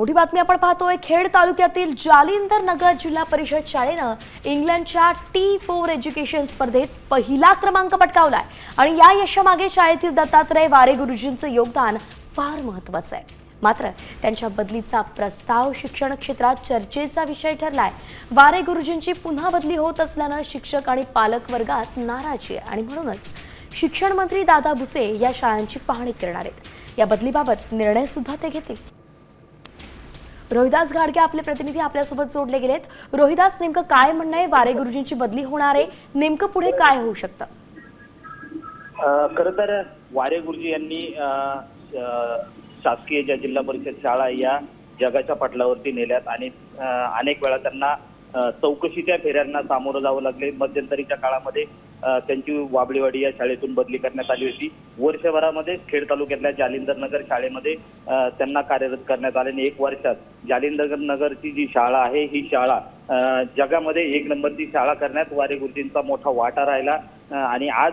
मोठी बातमी आपण पाहतोय खेड तालुक्यातील जालिंदर नगर जिल्हा परिषद शाळेनं इंग्लंडच्या टी फोर एज्युकेशन स्पर्धेत पहिला क्रमांक पटकावलाय. आणि या यशामागे शाळेतील दत्तात्रय वारे गुरुजींचं योगदान फार महत्वाचं आहे. मात्र त्यांच्या बदलीचा प्रस्ताव शिक्षण क्षेत्रात चर्चेचा विषय ठरलाय. वारे गुरुजींची पुन्हा बदली होत असल्यानं शिक्षक आणि पालक वर्गात नाराजी आहे. आणि म्हणूनच शिक्षण मंत्री दादा भुसे या शाळांची पाहणी करणार आहेत. या बदलीबाबत निर्णय सुद्धा ते घेतील. रोहिदास घाडगे आपले प्रतिनिधी आपल्यासोबत जोडले गेलेत. रोहिदास नेमकं काय म्हणणं आहे? वारे गुरुजींची बदली होणार आहे. नेमकं पुढे काय होऊ शकतं? खर तर वारे गुरुजी यांनी शासकीय ज्या जिल्हा परिषद शाळा या जगाच्या पटलावरती नेल्यात आणि अनेक वेळा त्यांना चौकशीच्या फेऱ्यांना सामोरं जावं लागले. मध्यंतरीच्या काळामध्ये त्यांची वाबळीवाडी या शाळेतून बदली करण्यात आली होती. वर्षभरामध्ये खेड तालुक्यातल्या जालिंदर नगर शाळेमध्ये त्यांना कार्यरत करण्यात आले आणि एक वर्षात जालिंदर नगरची जी शाळा आहे ही शाळा जगामध्ये एक नंबरची शाळा करण्यात वारे गुरुजींचा मोठा वाटा राहिला. आणि आज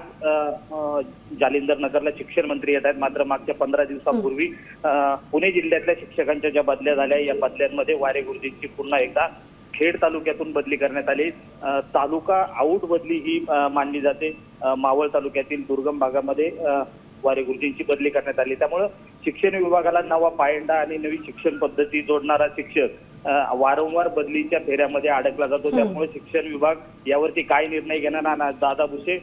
जालिंदर नगरला शिक्षण मंत्री येत आहेत. मात्र मागच्या पंधरा दिवसापूर्वी पुणे जिल्ह्यातल्या शिक्षकांच्या ज्या बदल्या झाल्या या बदल्यांमध्ये वारे गुरुजींची पुन्हा एकदा खेड तालुक्यातून बदली करण्यात आली. तालुका आऊट बदली ही मानली जाते. मावळ तालुक्यातील दुर्गम भागामध्ये वारे गुरुजींची बदली करण्यात आली. त्यामुळं शिक्षण विभागाला नवा पायंडा आणि नवी शिक्षण पद्धती जोडणारा शिक्षक वारंवार बदलीच्या फेऱ्यामध्ये अडकला जातो. त्यामुळे शिक्षण विभाग यावरती काय निर्णय घेणार दादा भुसे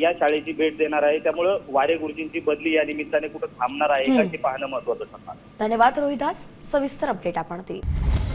या शाळेची भेट देणार आहे. त्यामुळं वारे गुरुजींची बदली या निमित्ताने कुठं थांबणार आहे का हे पाहणं महत्वाचं ठरणार धन्यवाद रोहिदास. सविस्तर अपडेट आपण दिली